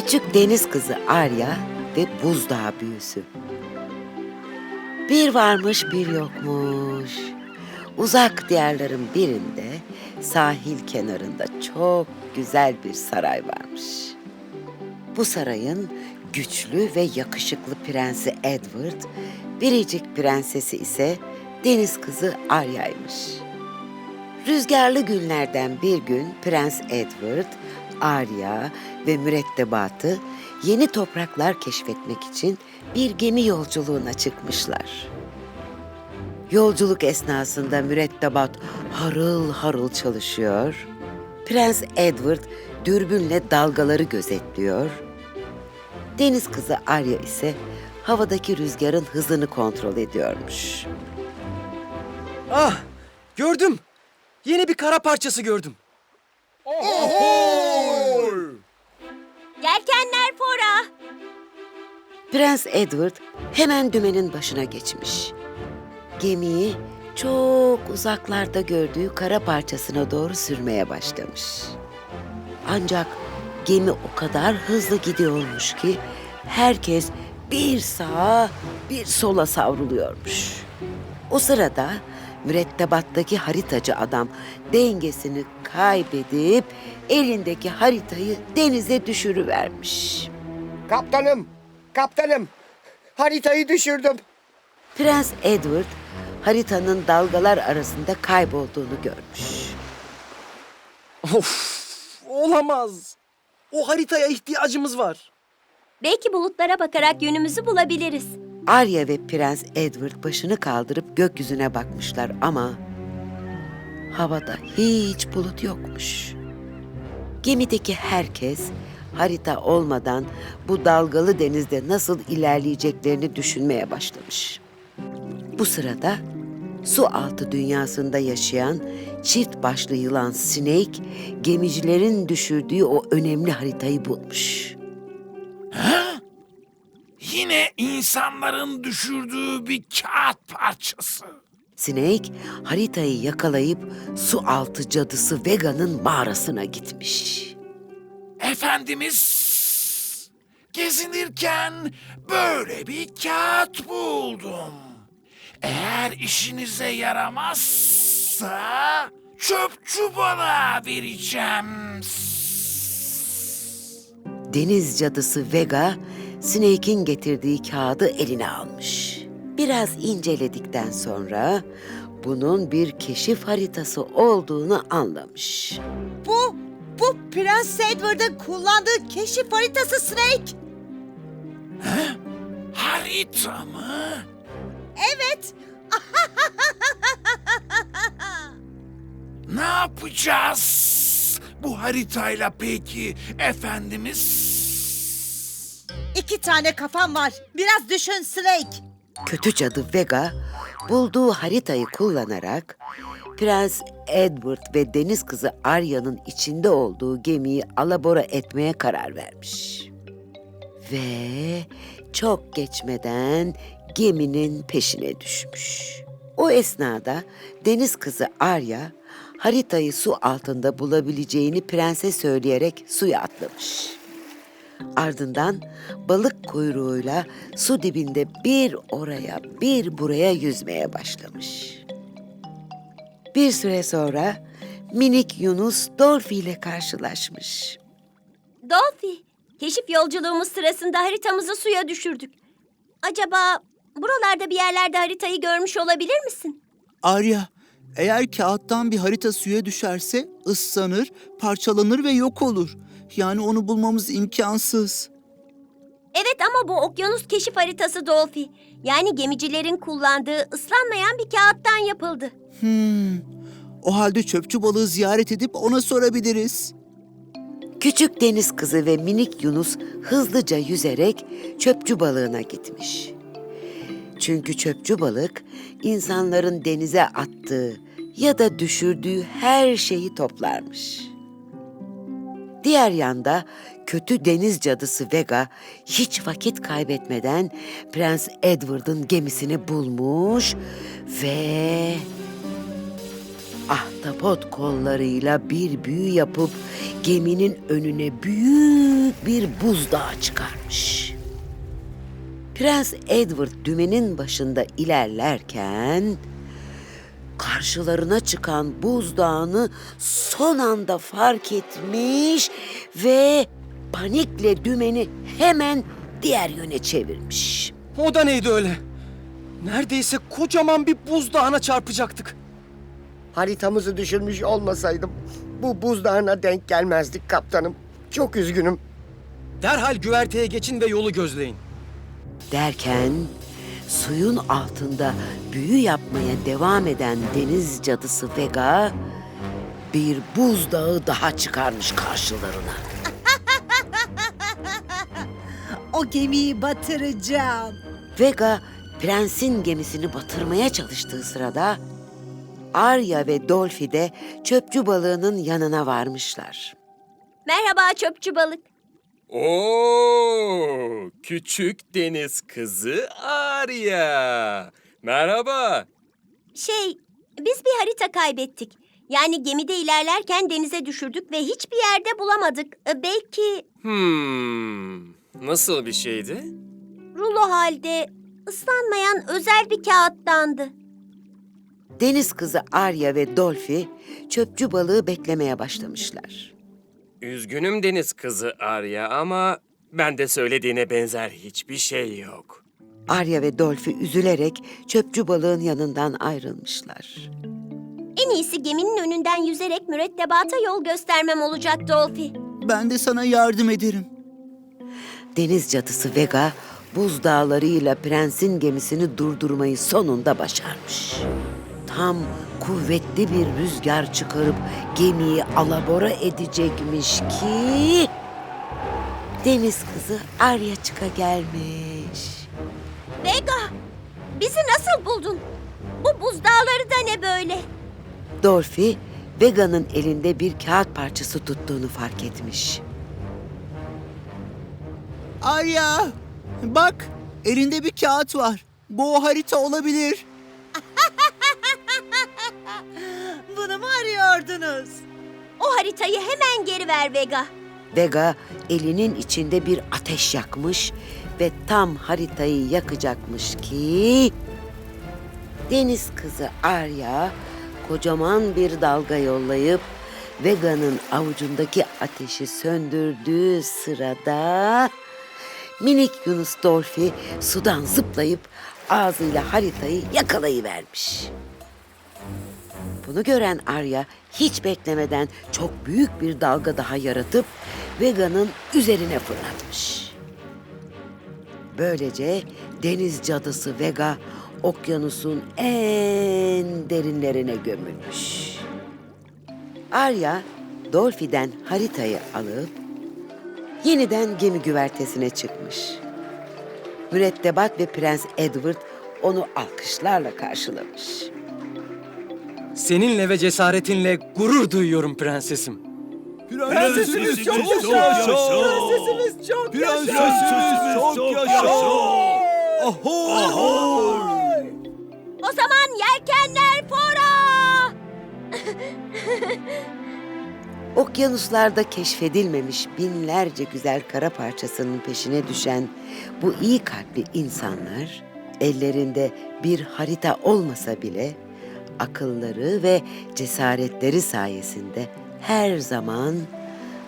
Küçük deniz kızı Arya ve buzdağı büyüsü. Bir varmış bir yokmuş. Uzak diyarların birinde sahil kenarında çok güzel bir saray varmış. Bu sarayın güçlü ve yakışıklı prensi Edward, biricik prensesi ise deniz kızı Arya'ymış. Rüzgarlı günlerden bir gün Prens Edward, Arya ve mürettebatı yeni topraklar keşfetmek için bir gemi yolculuğuna çıkmışlar. Yolculuk esnasında mürettebat harıl harıl çalışıyor. Prens Edward dürbünle dalgaları gözetliyor. Deniz kızı Arya ise havadaki rüzgarın hızını kontrol ediyormuş. Ah, gördüm. Yeni bir kara parçası gördüm. Yelkenler fora. Prens Edward hemen dümenin başına geçmiş. Gemiyi çok uzaklarda gördüğü kara parçasına doğru sürmeye başlamış. Ancak gemi o kadar hızlı gidiyormuş ki herkes bir sağa bir sola savruluyormuş. O sırada mürettebattaki haritacı adam dengesini kaybedip elindeki haritayı denize düşürüvermiş. Kaptanım, kaptanım. Haritayı düşürdüm. Prens Edward haritanın dalgalar arasında kaybolduğunu görmüş. Of, olamaz. O haritaya ihtiyacımız var. Belki bulutlara bakarak yönümüzü bulabiliriz. Arya ve Prens Edward başını kaldırıp gökyüzüne bakmışlar ama havada hiç bulut yokmuş. Gemideki herkes harita olmadan bu dalgalı denizde nasıl ilerleyeceklerini düşünmeye başlamış. Bu sırada su altı dünyasında yaşayan çift başlı yılan Snake gemicilerin düşürdüğü o önemli haritayı bulmuş. Yine insanların düşürdüğü bir kağıt parçası. Snake haritayı yakalayıp su altı cadısı Vega'nın mağarasına gitmiş. Efendimiz, gezinirken böyle bir kağıt buldum. Eğer işinize yaramazsa çöpçü balığa vereceğim. Deniz cadısı Vega, Snake'in getirdiği kağıdı eline almış. Biraz inceledikten sonra bunun bir keşif haritası olduğunu anlamış. Bu, bu Prens Edward'ın kullandığı keşif haritası Snake. Harita mı? Evet, Ne yapacağız bu haritayla peki efendimiz? iki tane kafam var. Biraz düşün Snake. Kötü cadı Vega, bulduğu haritayı kullanarak Prens Edward ve deniz kızı Arya'nın içinde olduğu gemiyi alabora etmeye karar vermiş. Ve çok geçmeden geminin peşine düşmüş. O esnada deniz kızı Arya haritayı su altında bulabileceğini prense söyleyerek suya atlamış. Ardından balık kuyruğuyla su dibinde bir oraya bir buraya yüzmeye başlamış. Bir süre sonra minik Yunus Dolphy ile karşılaşmış. Dolphy, keşif yolculuğumuz sırasında haritamızı suya düşürdük. Acaba buralarda bir yerlerde haritayı görmüş olabilir misin? Arya, eğer kağıttan bir harita suya düşerse ıslanır, parçalanır ve yok olur. Yani onu bulmamız imkansız. Evet ama bu okyanus keşif haritası Dolphy. Yani gemicilerin kullandığı ıslanmayan bir kağıttan yapıldı. Hmm. O halde çöpçü balığı ziyaret edip ona sorabiliriz. Küçük deniz kızı ve minik Yunus hızlıca yüzerek çöpçü balığına gitmiş. Çünkü çöpçü balık insanların denize attığı ya da düşürdüğü her şeyi toplarmış. Diğer yanda kötü deniz cadısı Vega hiç vakit kaybetmeden Prens Edward'ın gemisini bulmuş ve ahtapot kollarıyla bir büyü yapıp geminin önüne büyük bir buzdağı çıkarmış. Prens Edward dümenin başında ilerlerken karşılarına çıkan buzdağını son anda fark etmiş ve panikle dümeni hemen diğer yöne çevirmiş. O da neydi öyle? Neredeyse kocaman bir buzdağına çarpacaktık. Haritamızı düşürmüş olmasaydım bu buzdağına denk gelmezdik kaptanım. Çok üzgünüm. Derhal güverteye geçin ve yolu gözleyin. Derken suyun altında büyü yapmaya devam eden deniz cadısı Vega bir buzdağı daha çıkarmış karşılarına. O gemiyi batıracağım. Vega prensin gemisini batırmaya çalıştığı sırada Arya ve Dolphy de çöpçü balığının yanına varmışlar. Merhaba çöpçü balık. Oo, küçük deniz kızı Arya. Merhaba. Şey, biz bir harita kaybettik. Yani gemide ilerlerken denize düşürdük ve hiçbir yerde bulamadık. E, Belki Hmm, nasıl bir şeydi? rulo halde ıslanmayan özel bir kağıttandı. Deniz kızı Arya ve Dolphy çöpçü balığı beklemeye başlamışlar. Üzgünüm deniz kızı Arya ama bende söylediğine benzer hiçbir şey yok. Arya ve Dolphy üzülerek çöpçü balığın yanından ayrılmışlar. En iyisi geminin önünden yüzerek mürettebata yol göstermem olacak Dolphy. Ben de sana yardım ederim. Deniz cadısı Vega buzdağlarıyla prensin gemisini durdurmayı sonunda başarmış. Tam kuvvetli bir rüzgar çıkarıp gemiyi alabora edecekmiş ki... Deniz kızı Arya çıka gelmiş. Vega, bizi nasıl buldun? Bu buzdağları da ne böyle? Dolphy, Vega'nın elinde bir kağıt parçası tuttuğunu fark etmiş. Arya, bak elinde bir kağıt var. Bu o harita olabilir. Bunu mu arıyordunuz? O haritayı hemen geri ver Vega. Vega elinin içinde bir ateş yakmış ve tam haritayı yakacakmış ki... Deniz kızı Arya kocaman bir dalga yollayıp Vega'nın avucundaki ateşi söndürdüğü sırada minik Yunus Dolphy sudan zıplayıp ağzıyla haritayı yakalayıvermiş. Bunu gören Arya hiç beklemeden çok büyük bir dalga daha yaratıp Vega'nın üzerine fırlatmış. Böylece deniz cadısı Vega okyanusun en derinlerine gömülmüş. Arya Dolphy'den haritayı alıp yeniden gemi güvertesine çıkmış. Mürettebat ve Prens Edward onu alkışlarla karşılamış. Seninle ve cesaretinle gurur duyuyorum prensesim. Prensesimiz çok yaşa! Prensesimiz çok Prensesimiz çok yaşa! O zaman yelkenler fora! Okyanuslarda keşfedilmemiş binlerce güzel kara parçasının peşine düşen bu iyi kalpli insanlar ellerinde bir harita olmasa bile akılları ve cesaretleri sayesinde her zaman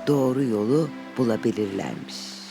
doğru yolu bulabilirlermiş.